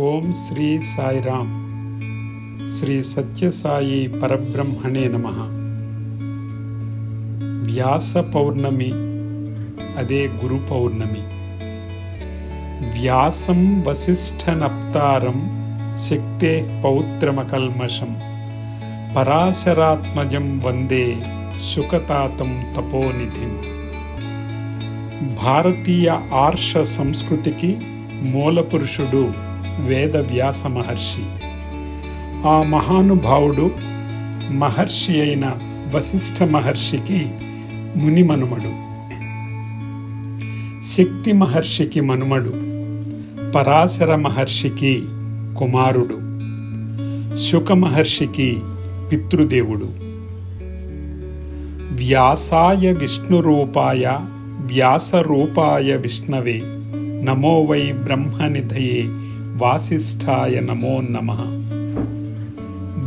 ఓం శ్రీ సాయిరామ్ శ్రీ సత్యసాయి పరబ్రహ్మణే నమ వ్యాస పౌర్ణమి అదే గురు పౌర్ణమి వ్యాసం వసిష్ఠనప్తారం శక్తే పౌత్రమకల్మషం పరాశరాత్మజం వందే శుకతాతం తపోనిధిం భారతీయ ఆర్ష సంస్కృతికి మూలపురుషుడు వేద వ్యాస మహర్షి. ఆ మహానుభావుడు మహర్షి అయిన వశిష్ఠ మహర్షికి ముని మనుమడు శక్తి మహర్షికి మనుమడు పరాశర మహర్షికి కుమారుడు శుక మహర్షికి పితృదేవుడు. వ్యాసాయ విష్ణురూపాయ వ్యాసరూపాయ విష్ణవే నమో వై బ్రహ్మనిధయే వాసిష్ఠాయ నమో నమ.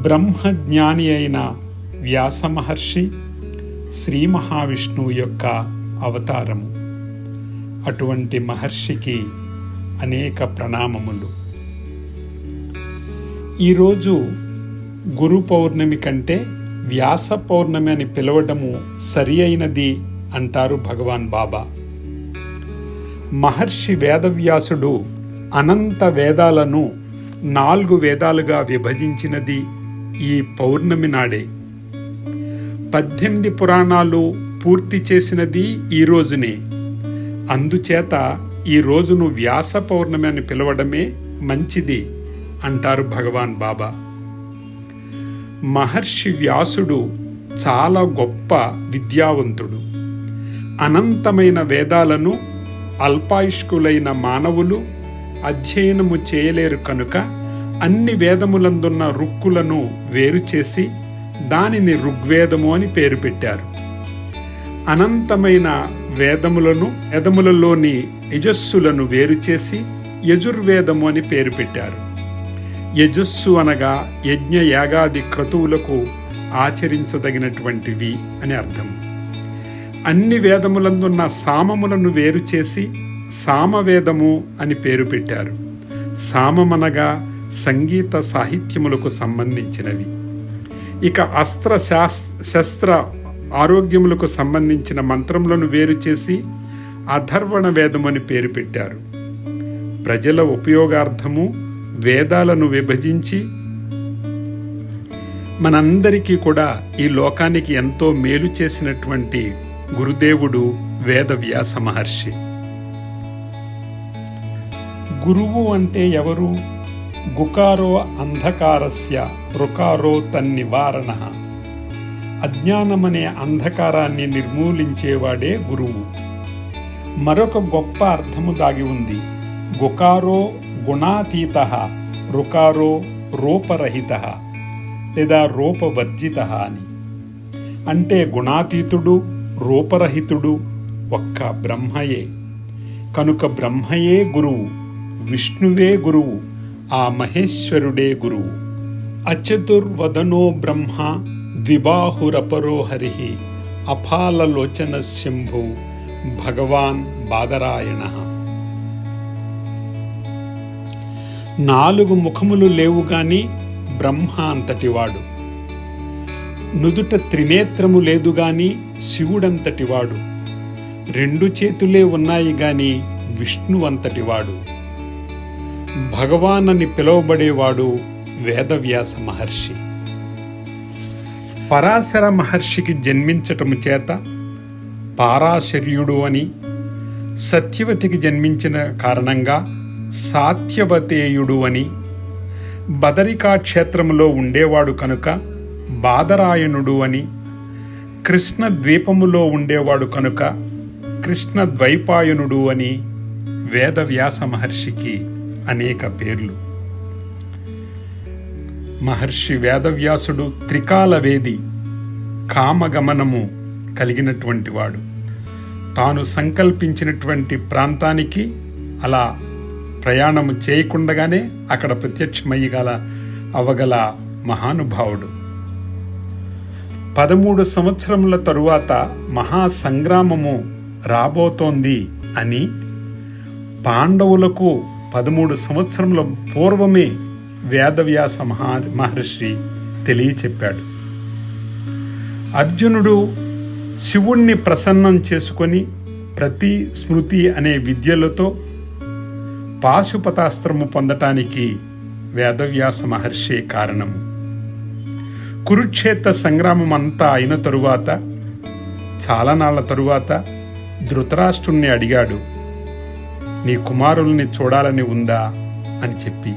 బ్రహ్మజ్ఞాని అయిన వ్యాస మహర్షి శ్రీ మహావిష్ణువు యొక్క అవతారము. అటువంటి మహర్షికి అనేక ప్రణామములు. ఈరోజు గురు పౌర్ణమి కంటే వ్యాస పౌర్ణమి అని పిలవడము సరి అయినది అంటారు భగవాన్ బాబా. మహర్షి వేదవ్యాసుడు అనంత వేదాలను నాలుగు వేదాలుగా విభజించినది ఈ పౌర్ణమి నాడే. పద్దెనిమిది పురాణాలు పూర్తి చేసినది ఈ రోజునే. అందుచేత ఈ రోజును వ్యాస పౌర్ణమి అని పిలవడమే మంచిది అంటారు భగవాన్ బాబా. మహర్షి వ్యాసుడు చాలా గొప్ప విద్యావంతుడు. అనంతమైన వేదాలను అల్పాయుష్కులైన మానవులు అధ్యయనము చేయలేరు కనుక అన్ని వేదములందున్న రుక్కులను వేరు చేసి దానిని ఋగ్వేదము అని పేరు పెట్టారు. అనంతమైన వేదములను వేదములలోని యజస్సులను వేరు చేసి యజుర్వేదము అని పేరు పెట్టారు. యజస్సు అనగా యజ్ఞ యాగాది క్రతువులకు ఆచరించదగినటువంటివి అని అర్థం. అన్ని వేదములందున్న సామములను వేరు చేసి సామవేదము అని పేరు పెట్టారు. సామమనగా సంగీత సాహిత్యములకు సంబంధించినవి. ఇక అస్త్ర శస్త్ర ఆరోగ్యములకు సంబంధించిన మంత్రములను వేరు చేసి అధర్వణ వేదము అని పేరు పెట్టారు. ప్రజల ఉపయోగార్థము వేదాలను విభజించి మనందరికీ కూడా ఈ లోకానికి ఎంతో మేలు చేసినటువంటి గురుదేవుడు వేదవ్యాస మహర్షి. గురువు అంటే ఎవరు? గుకారో అంధకారస్య రుకారో తన్నివారణ. అజ్ఞానమనే అంధకారాన్ని నిర్మూలించేవాడే గురువు. మరొక గొప్ప అర్థము దాగి ఉంది. గుకారో గుణాతీత రుకారో రూపరహిత లేదా రూపవర్జిత అని. అంటే గుణాతీతుడు రూపరహితుడు ఒక్క బ్రహ్మయే. కనుక బ్రహ్మయే గురువు. విష్ణువే గురువు ఆ మహేశ్వరుడే గురువు. అచతుర్వదనో బ్రహ్మ ద్విబాహురపరో హరి అఫాలలోచన శంభు భగవాన్ బాదరాయణ. నాలుగు ముఖములు లేవు గాని బ్రహ్మ అంతటివాడు. నుదుట త్రినేత్రము లేదు గాని శివుడంతటివాడు. రెండు చేతులే ఉన్నాయి గాని విష్ణు అంతటివాడు. భగవాన్ అని పిలువబడేవాడు వేదవ్యాస మహర్షి. పరాశర మహర్షికి జన్మించటము చేత పారాశర్యుడు అని సత్యవతికి జన్మించిన కారణంగా సాత్యవతేయుడు అని బదరికా క్షేత్రములో ఉండేవాడు కనుక బాదరాయణుడు అని కృష్ణ ద్వీపములో ఉండేవాడు కనుక కృష్ణ ద్వైపాయనుడు అని వేదవ్యాస మహర్షికి అనేక పేర్లు. మహర్షి వేదవ్యాసుడు త్రికాలవేది కామగమనము కలిగినటువంటి వాడు. తాను సంకల్పించినటువంటి ప్రాంతానికి అలా ప్రయాణము చేయకుండగానే అక్కడ ప్రత్యక్షమయ్యగల అవగల మహానుభావుడు. పదమూడు సంవత్సరముల తరువాత మహాసంగ్రామము రాబోతోంది అని పాండవులకు పదమూడు సంవత్సరముల పూర్వమే వేదవ్యాస మహా మహర్షి తెలియచెప్పాడు. అర్జునుడు శివుణ్ణి ప్రసన్నం చేసుకొని ప్రతి స్మృతి అనే విద్యలతో పాశుపతాస్త్రము పొందటానికి వేదవ్యాస మహర్షి కారణము కురుక్షేత్ర సంగ్రామం అంతా అయిన తరువాత చాలా తరువాత ధృతరాష్ట్రుణ్ణి అడిగాడు. నీ కుమారుల్ని చూడాలని ఉందా? అని చెప్పి.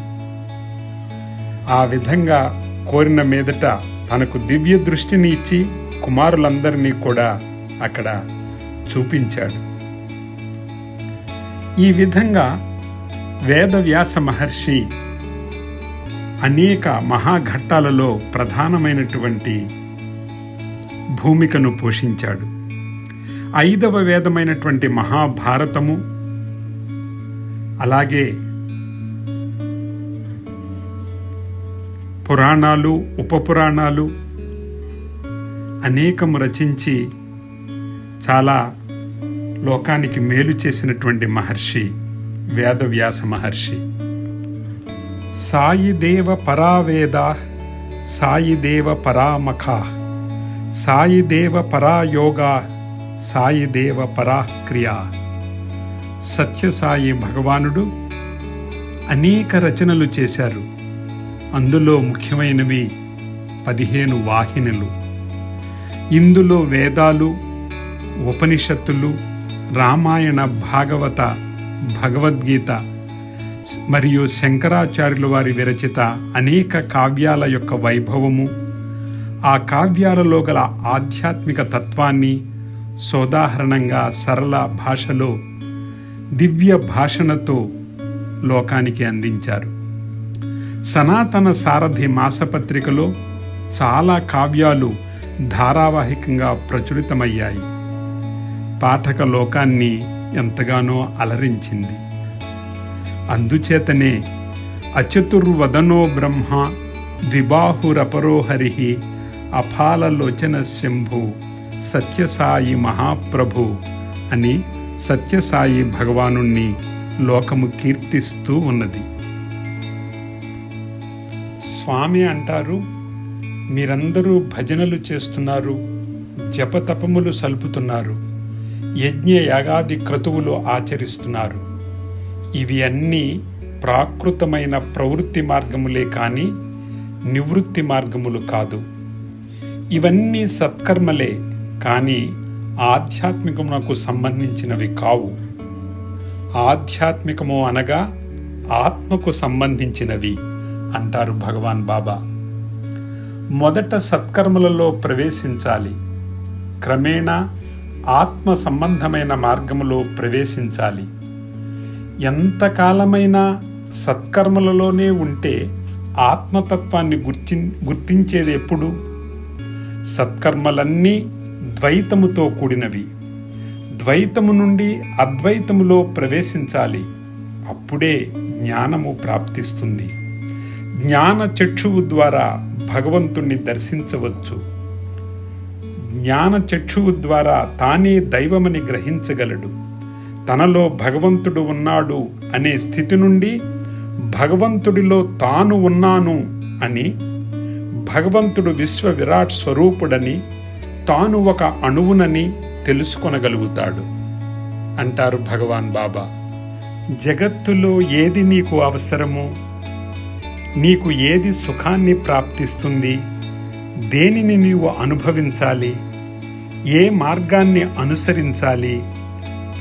ఆ విధంగా కోరిన మీదట తనకు దివ్య దృష్టిని ఇచ్చి కుమారులందరినీ కూడా అక్కడ చూపించాడు. ఈ విధంగా వేదవ్యాస మహర్షి అనేక మహాఘట్టాలలో ప్రధానమైనటువంటి భూమికను పోషించాడు. ఐదవ వేదమైనటువంటి మహాభారతము అలాగే పురాణాలు ఉపపురాణాలు అనేకం రచించి చాలా లోకానికి మేలు చేసినటువంటి మహర్షి వేదవ్యాస మహర్షి. సాయిదేవ పరావేద సాయిదేవ పరామఖా సాయిదేవ పరాయోగా సాయిదేవ పరాక్రియా. సత్యసాయి భగవానుడు అనేక రచనలు చేశారు. అందులో ముఖ్యమైనవి పదిహేను వాహినులు. ఇందులో వేదాలు ఉపనిషత్తులు రామాయణ భాగవత భగవద్గీత మరియు శంకరాచార్యుల వారి విరచిత అనేక కావ్యాల యొక్క వైభవము ఆ కావ్యాలలో గల ఆధ్యాత్మిక తత్వాన్ని సోదాహరణంగా సరళ భాషలో దివ్య భాషణతో లోకానికి అందించారు. సనాతన సారథి మాసపత్రికలో చాలా కావ్యాలు ధారావాహికంగా ప్రచురితమయ్యాయి. పాఠక లోకాన్ని ఎంతగానో అలరించింది. అందుచేతనే అచతుర్వదనో బ్రహ్మ ద్విబాహురపరోహరి అఫాలలోచన శంభు సత్యసాయి మహాప్రభు అని సత్యసాయి భగవానుణ్ణి లోకము కీర్తిస్తూ ఉన్నది. స్వామి అంటారు మీరందరూ భజనలు చేస్తున్నారు జపతపములు సల్పుతున్నారు యజ్ఞ యాగాది క్రతువులు ఆచరిస్తున్నారు. ఇవి అన్నీ ప్రాకృతమైన ప్రవృత్తి మార్గములే కానీ నివృత్తి మార్గములు కాదు. ఇవన్నీ సత్కర్మలే కానీ ఆధ్యాత్మికమునకు సంబంధించినవి కావు. ఆధ్యాత్మికము అనగా ఆత్మకు సంబంధించినవి అంటారు భగవాన్ బాబా. మొదట సత్కర్మలలో ప్రవేశించాలి. క్రమేణా ఆత్మ సంబంధమైన మార్గములో ప్రవేశించాలి. ఎంతకాలమైనా సత్కర్మలలోనే ఉంటే ఆత్మతత్వాన్ని గుర్తి గుర్తించేది ఎప్పుడు? సత్కర్మలన్నీ ద్వైతముతో కూడినవి. ద్వైతము నుండి అద్వైతములో ప్రవేశించాలి. అప్పుడే జ్ఞానము ప్రాప్తిస్తుంది. జ్ఞాన చక్షువు ద్వారా భగవంతుణ్ణి దర్శించవచ్చు. జ్ఞాన చక్షువు ద్వారా తానే దైవమని గ్రహించగలడు. తనలో భగవంతుడు ఉన్నాడు అనే స్థితి నుండి భగవంతుడిలో తాను ఉన్నాను అని భగవంతుడు విశ్వ విరాట్ స్వరూపుడని తాను ఒక అణువునని తెలుసుకొనగలుగుతాడు. అంటారు భగవాన్ బాబా జగత్తులో ఏది నీకు అవసరము నీకు ఏది సుఖాన్ని ప్రాప్తిస్తుంది దేనిని నీవు అనుభవించాలి ఏ మార్గాన్ని అనుసరించాలి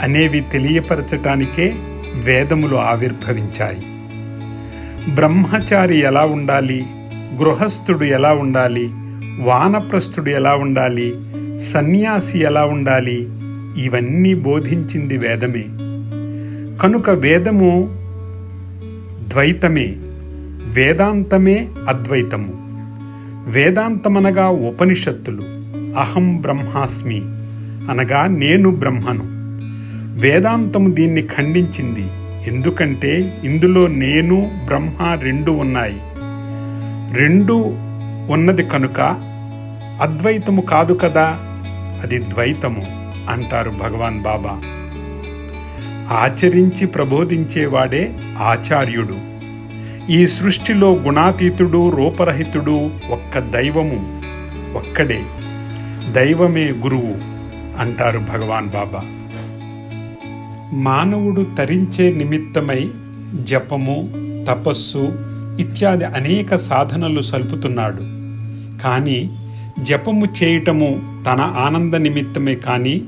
అనేవి తెలియపరచటానికే వేదములు ఆవిర్భవించాయి. బ్రహ్మచారి ఎలా ఉండాలి గృహస్థుడు ఎలా ఉండాలి వానప్రస్థుడు ఎలా ఉండాలి? సన్యాసి ఎలా ఉండాలి? ఇవన్నీ బోధించింది వేదమే. కనుక వేదము ద్వైతమే వేదాంతమే అద్వైతము. వేదాంతమనగా ఉపనిషత్తులు అహం బ్రహ్మాస్మి అనగా నేను బ్రహ్మను. వేదాంతము దీన్ని ఖండించింది ఎందుకంటే ఇందులో నేను బ్రహ్మ రెండు ఉన్నాయి. రెండు ఉన్నది కనుక అద్వైతము కాదు కదా? అది ద్వైతము అంటారు భగవాన్ బాబా. ఆచరించి ప్రబోధించేవాడే ఆచార్యుడు. ఈ సృష్టిలో గుణాతీతుడు రూపరహితుడు ఒక్క దైవము ఒక్కడే. దైవమే గురువు అంటారు భగవాన్ బాబా. మానవుడు తరించే నిమిత్తమై జపము తపస్సు ఇత్యాది అనేక సాధనలు సల్పుతున్నాడు. కానీ జపము చేయటము తన ఆనంద నిమిత్తమే కానీ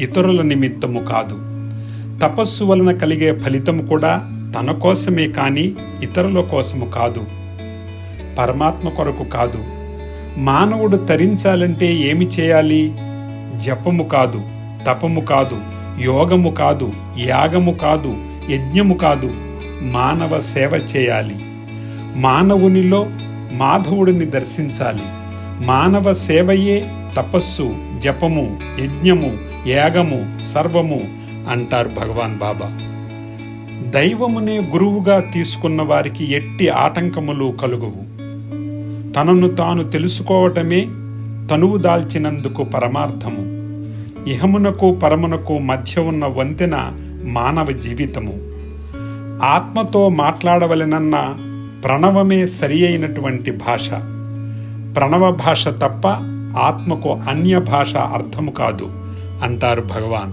ఇతరుల నిమిత్తము కాదు. తపస్సు వలన కలిగే ఫలితము కూడా తన కోసమే కానీ ఇతరుల కోసము కాదు. పరమాత్మ కొరకు కాదు. మానవుడు తరించాలంటే ఏమి చేయాలి? జపము కాదు తపము కాదు యోగము కాదు యాగము కాదు యజ్ఞము కాదు మానవ సేవ చేయాలి. మానవునిలో మాధవుడిని దర్శించాలి. మానవ సేవయే తపస్సు జపము యజ్ఞము యాగము సర్వము అంటారు భగవాన్ బాబా. దైవమునే గురువుగా తీసుకున్న వారికి ఎట్టి ఆటంకములు కలుగువు. తనను తాను తెలుసుకోవటమే తనువు దాల్చినందుకు పరమార్థము. ఇహమునకు పరమునకు మధ్య ఉన్న వంతెన మానవ జీవితము. ఆత్మతో మాట్లాడవలెనన్న ప్రణవమే సరి అయినటువంటి భాష. ప్రణవ భాష తప్ప ఆత్మకు అన్య భాష అర్థము కాదు అంటారు భగవాన్.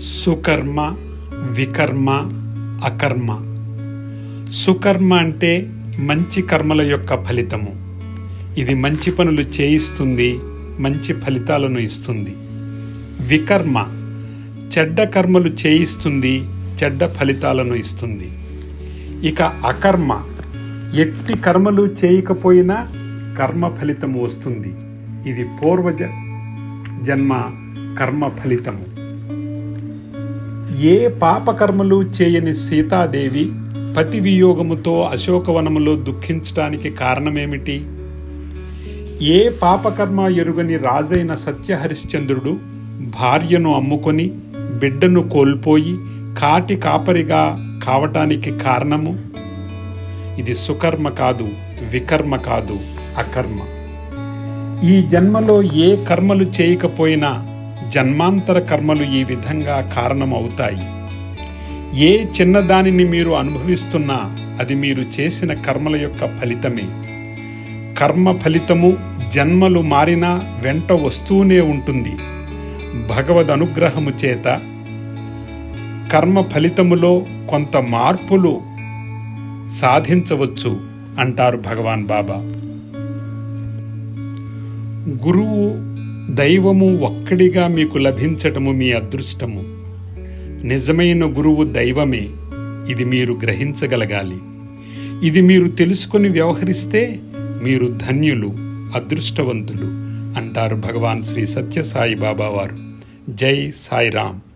సుకర్మ వికర్మ అకర్మ. సుకర్మ అంటే మంచి కర్మల యొక్క ఫలితము. ఇది మంచి పనులు చేయిస్తుంది మంచి ఫలితాలను ఇస్తుంది. వికర్మ చెడ్డ కర్మలు చేయిస్తుంది చెడ్డ ఫలితాలను ఇస్తుంది. ఇక అకర్మ. ఎట్టి కర్మలు చేయకపోయినా కర్మ ఫలితము వస్తుంది. ఇది పూర్వజ జన్మ కర్మ ఫలితము. ఏ పాపకర్మలు చేయని సీతాదేవి పతి వియోగముతో అశోకవనములో దుఃఖించటానికి కారణమేమిటి? ఏ పాపకర్మ ఎరుగని రాజైన సత్యహరిశ్చంద్రుడు భార్యను అమ్ముకొని బిడ్డను కోల్పోయి కాటి కాపరిగా కావటానికి కారణము? ఇది సుకర్మ కాదు వికర్మ కాదు అకర్మ. ఈ జన్మలో ఏ కర్మలు చేయకపోయినా జన్మాంతర కర్మలు ఈ విధంగా కారణమవుతాయి. ఏ చిన్నదానిని మీరు అనుభవిస్తున్నా అది మీరు చేసిన కర్మల యొక్క ఫలితమే. కర్మ ఫలితము జన్మలు మారినా వెంట వస్తూనే ఉంటుంది. భగవద్ అనుగ్రహము చేత కర్మ ఫలితములో కొంత మార్పులు సాధించవచ్చు అంటారు భగవాన్ బాబా. గురువు దైవము ఒక్కడిగా మీకు లభించటము మీ అదృష్టము. నిజమైన గురువు దైవమే ఇది మీరు గ్రహించగలగాలి. ఇది మీరు తెలుసుకొని వ్యవహరిస్తే మీరు ధన్యులు అదృష్టవంతులు అంటారు భగవాన్ శ్రీ సత్యసాయి బాబా వారు. జై సాయిరామ్.